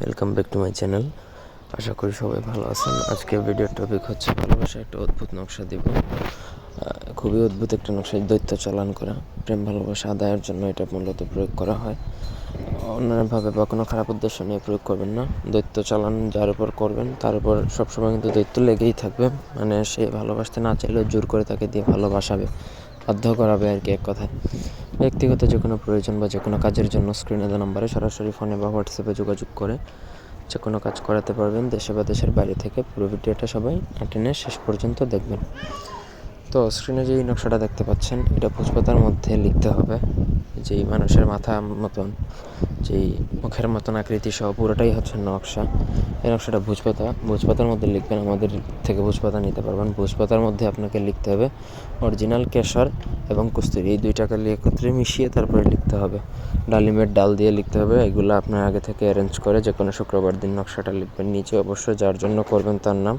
Welcome back to my channel আশা করি সবাই ভালো আছেন। আজকে ভিডিওর টপিক হচ্ছে ভালোবাসা একটা অদ্ভুত নকশা দিব। খুবই অদ্ভুত একটা নকশা দৈত্য চালান করা। প্রেম, ভালোবাসা, আদায়ের জন্য এটা মূলত প্রয়োগ করা হয়। অন্যভাবে বা কোনো খারাপ উদ্দেশ্য নিয়ে প্রয়োগ করবেন না। দৈত্য চালান যার উপর করবেন, তার উপর সবসময় কিন্তু দৈত্য লেগেই থাকবে। মানে সে ভালোবাসতে না চাইলেও জোর করে তাকে দিয়ে ভালোবাসাবে, বাধ্য করাবে আর কি এক কথায়। ব্যক্তিগত যে কোনো প্রয়োজন বা যে কোনো কাজের জন্য স্ক্রিনে দেওয়া নাম্বারে সরাসরি ফোনে বা হোয়াটসঅ্যাপে যোগাযোগ করে যে কোনো কাজ করাতে পারবেন দেশে বা দেশের বাইরে থেকে। পুরো ভিডিওটা সবাই টেনে শেষ পর্যন্ত দেখবেন। তো স্ক্রিনে যেই নকশাটা দেখতে পাচ্ছেন, এটা পুষ্পতার মধ্যে লিখতে হবে। যেই মানুষের মাথা মতন, যেই মুখের মতন আকৃতি সহ পুরোটাই হচ্ছে নকশা। এই নকশাটা ভোজপাতা। ভোজপাতার মধ্যে লিখবেন আমাদের থেকে ভোজপাতা নিতে পারবেন। ভোজপাতার মধ্যে আপনাকে লিখতে হবে অরিজিনাল কেশর এবং কস্তুরি। এই দুইটাকে একত্রে মিশিয়ে তারপরে লিখতে হবে। ডালিমের ডাল দিয়ে লিখতে হবে। এগুলো আপনার আগে থেকে অ্যারেঞ্জ করে যে কোনো শুক্রবার দিন নকশাটা লিখবেন। নিচে অবশ্য যার জন্য করবেন তার নাম।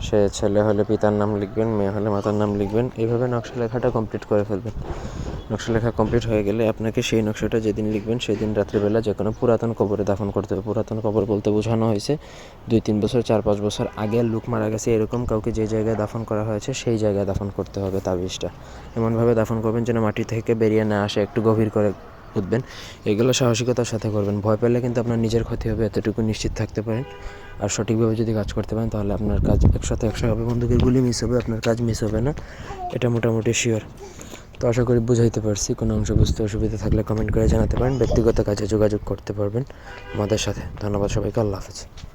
সে ছেলে হলে পিতার নাম লিখবেন, মেয়ে হলে মাতার নাম লিখবেন। এইভাবে নকশা লেখাটা কমপ্লিট করে ফেলবেন। নকশা লেখা কমপ্লিট হয়ে গেলে আপনাকে সেই নকশাটা যেদিন লিখবেন সেদিন রাত্রিবেলা যে কোনো পুরাতন কবরে দাফন করতে হবে। পুরাতন কবর বলতে বোঝানো হয়েছে, দুই, তিন বছর, চার, পাঁচ বছর আগে লোক মারা গেছে এরকম কাউকে যে জায়গায় দাফন করা হয়েছে সেই জায়গায় দাফন করতে হবে তাবিজটা। এমনভাবে দাফন করবেন যেন মাটি থেকে বেরিয়ে না আসে, একটু গভীর করে উঠবেন। এগুলো সাহসিকতার সাথে করবেন। ভয় পেলে কিন্তু আপনার নিজের ক্ষতি হবে, এতটুকু নিশ্চিত থাকতে পারেন। আর সঠিকভাবে যদি কাজ করতে পারেন তাহলে আপনার কাজ একসাথে একশো হবে। বন্দুকের গুলি মিস হবে, আপনার কাজ মিস হবে না। এটা মোটামুটি শিওর তো আশা করি বুঝাইতে পারছি। কোনো অংশ বুঝতে অসুবিধা থাকলে কমেন্ট করে জানাতে পারেন। ব্যক্তিগত কাজে যোগাযোগ করতে পারবেন আমাদের সাথে। ধন্যবাদ সবাইকে। আল্লাহ হাফেজ।